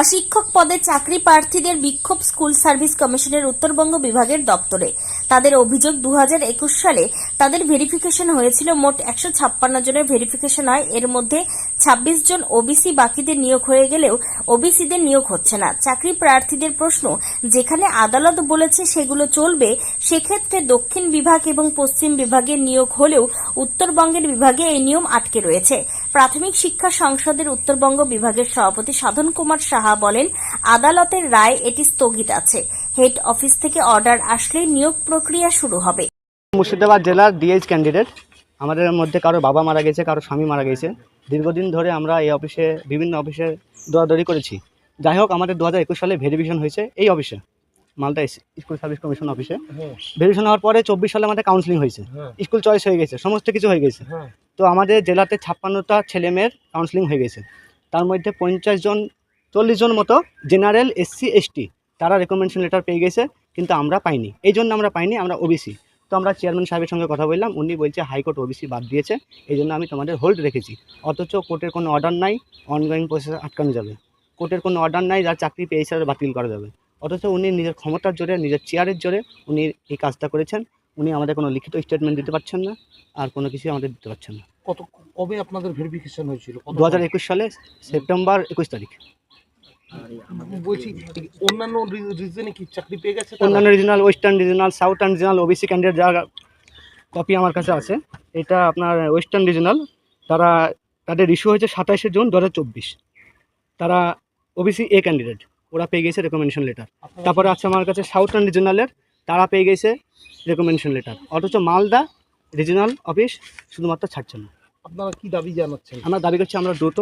অশিক্ষক পদে চাকরি প্রার্থীদের বিক্ষোভ স্কুল সার্ভিস কমিশনের উত্তরবঙ্গ বিভাগের দপ্তরে। তাদের অভিযোগ দু হাজার একুশ সালে তাদের ভেরিফিকেশন হয়েছিল মোট একশো ছাপ্পান্ন জনের ভেরিফিকেশন হয়। এর মধ্যে ২৬ জন ওবিসি, বাকিদের নিয়োগ হয়ে গেলেও ওবিসিদের নিয়োগ হচ্ছে না। চাকরি প্রার্থীদের প্রশ্ন, যেখানে আদালত বলেছে সেগুলো চলবে, সেক্ষেত্রে দক্ষিণ বিভাগ এবং পশ্চিম বিভাগের নিয়োগ হলেও উত্তরবঙ্গের বিভাগে এই নিয়ম আটকে রয়েছে। প্রাথমিক শিক্ষা সংসদের উত্তরবঙ্গ বিভাগের সভাপতি সাধন কুমার সাহা বলেন আদালতের রায় এটি স্থগিত আছে। হেড অফিস থেকে অর্ডার আসলে নিয়োগ প্রক্রিয়া শুরু হবে। মুর্শিদাবাদ জেলার ডিএইচ ক্যান্ডিডেট। আমাদের মধ্যে কারও বাবা মারা গেছে কারও স্বামী মারা গেছে। দীর্ঘদিন ধরে আমরা এই অফিসে বিভিন্ন অফিসে দৌড়াদৌড়ি করেছি। যাই হোক আমাদের দু হাজার একুশ সালে ভেরিফিকেশন হয়েছে এই অফিসে মালদা স্কুল সার্ভিস কমিশন অফিসে। ভেরিফিকেশন হওয়ার পরে চব্বিশ সালে আমাদের কাউন্সিলিং হয়েছে। স্কুল চয়েস হয়ে গেছে সমস্ত কিছু হয়ে গেছে। তো আমাদের জেলাতে ছাপ্পান্নটা ছেলে মেয়ের কাউন্সিলিং হয়ে গেছে। তার মধ্যে পঞ্চাশ জন, চল্লিশ জন মতো জেনারেল এসসি এসটি তারা রেকমেন্ডেশন লেটার পেয়ে গেছে, কিন্তু আমরা পাইনি। এই জন্য আমরা পাইনি, আমরা ওবিসি তো আমরা চেয়ারম্যান সাহেবের সঙ্গে কথা বললাম, উনি বলছে হাইকোর্ট ওবিসি বাদ দিয়েছে, এই জন্য আমি তোমাদের হোল্ড রেখেছি। অথচ কোর্টের কোনো অর্ডার নাই অনগোয়িং প্রসেস আটকানো যাবে। কোর্টের কোনো অর্ডার নাই, যার চাকরি পেয়েছে বাতিল করা যাবে। অথচ উনি নিজের ক্ষমতার জোরে, নিজের চেয়ারের জোরে উনি এই কাজটা করেছেন। উনি আমাদের কোনো লিখিত স্টেটমেন্ট দিতে পারছেন না আর কোনো কিছু আমাদের দিতে পারছেন না। কত কবে আপনাদের ভেরিফিকেশন হয়েছিল? দু হাজার একুশ সালে সেপ্টেম্বর একুশ তারিখ। বলছি এই অন্যান্য রিজনে কি চাকরি পেয়ে গেছে অন্যান্য regional western regional southern regional OBC candidate যা কপি আমার কাছে আছে এটা আপনার ওয়েস্টার্ন রিজনাল তারা তাদের ইস্যু হয়েছে সাতাশে জুন দু হাজার চব্বিশ। তারা ওবিসি এ ক্যান্ডিডেট ওরা পেয়ে গেছে রেকমেন্ডেশন লেটার তারপরে আছে আমার কাছে সাউথার্ন রিজনালের তারা পেয়ে গেছে রেকমেন্ডেশন লেটার অথচ মালদা রিজনাল অফিস শুধুমাত্র ছাড়ছে না। আপনারা কি দাবি জানাচ্ছেন? আমরা দাবি করছি আমরা দ্রুত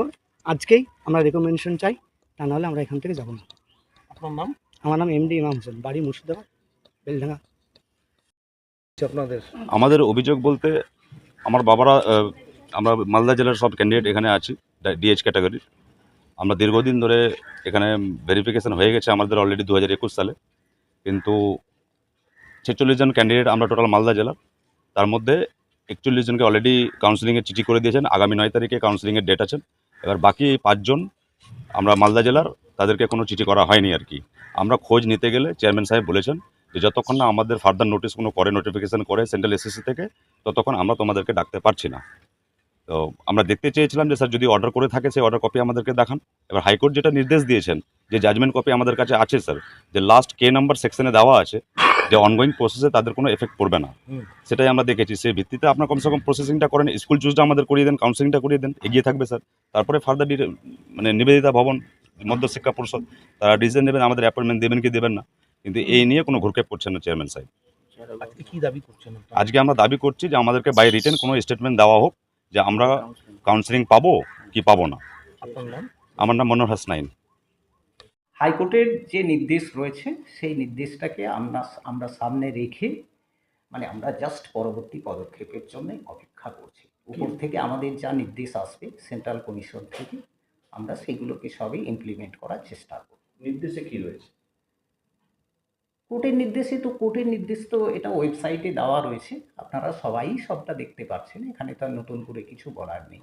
আজকেই আমরা রেকমেন্ডেশন চাই তা নাহলে আমরা এখান থেকে যাব না। আপনার নাম? আমার নাম এমডি ইমাম হোসেন বাড়ি মুর্শিদাবাদ বেলডাঙ্গা। আপনাদের? আমাদের অভিযোগ বলতে আমার বাবারা আমরা মালদা জেলার সব ক্যান্ডিডেট এখানে আছি ডিএইচ ক্যাটাগরির আমরা দীর্ঘদিন ধরে এখানে ভেরিফিকেশন হয়ে গেছে আমাদের অলরেডি দু হাজার একুশ সালে। কিন্তু ছেচল্লিশ জন ক্যান্ডিডেট আমরা টোটাল মালদা জেলার। তার মধ্যে একচল্লিশ জনকে অলরেডি কাউন্সিলিংয়ের চিঠি করে দিয়েছেন। আগামী নয় তারিখে কাউন্সিলিংয়ের ডেট আছেন। এবার বাকি পাঁচজন আমরা মালদা জেলার, তাদেরকে কোনো চিঠি করা হয়নি আর কি। আমরা খোঁজ নিতে গেলে চেয়ারম্যান সাহেব বলেছেন যে যতক্ষণ না আমাদের ফার্দার নোটিশ কোনো করে নোটিফিকেশন করে সেন্ট্রাল এসএসসি থেকে, ততক্ষণ আমরা তোমাদেরকে ডাকতে পারছি না। তো আমরা দেখতে চেয়েছিলাম যে, স্যার, যদি অর্ডার করে থাকে, সেই অর্ডার কপি আমাদেরকে দেখান। এবার হাইকোর্ট যেটা নির্দেশ দিয়েছেন, যে জাজমেন্ট কপি আমাদের কাছে আছে, স্যার, যে লাস্ট কে নাম্বার সেকশনে দেওয়া আছে যে অনগোয়িং প্রসেসে তাদের কোনো এফেক্ট পড়বে না। সেটাই আমরা দেখেছি। সেই ভিত্তিতে আপনার কমসে কম প্রসেসিংটা করেন স্কুল চুজটা আমাদের করিয়ে দেন কাউন্সিলিংটা করিয়ে দেন এগিয়ে থাকবে স্যার তারপরে ফার্দার মানে নিবেদিতা ভবন মধ্য শিক্ষা পরিষদ তারা ডিসিশন নেবেন আমাদের অ্যাপয়েন্টমেন্ট দেবেন কি দেবেন না। কিন্তু এই নিয়ে কোনো ঘুরক্ষেপ করছেন না চেয়ারম্যান সাহেব আজকে আমরা দাবি করছি যে আমাদেরকে বাই রিটেন কোনো স্টেটমেন্ট দেওয়া হোক যে আমরা কাউন্সিলিং পাবো কি পাবো না। আমার নাম মনোহর হাসনাইন হাইকোর্টের যে নির্দেশ রয়েছে সেই নির্দেশটাকে আমরা আমরা সামনে রেখে মানে আমরা জাস্ট পরবর্তী পদক্ষেপের জন্য অপেক্ষা করছি। উপর থেকে আমাদের যা নির্দেশ আসবে সেন্ট্রাল কমিশন থেকে আমরা সেগুলোকে সবই ইমপ্লিমেন্ট করার চেষ্টা করব। নির্দেশে কি রয়েছে? কোর্টের নির্দেশে তো কোর্টের নির্দেশ তো এটা ওয়েবসাইটে দেওয়া রয়েছে। আপনারা সবাই সবটা দেখতে পাচ্ছেন এখানে তো নতুন করে কিছু বলার নেই।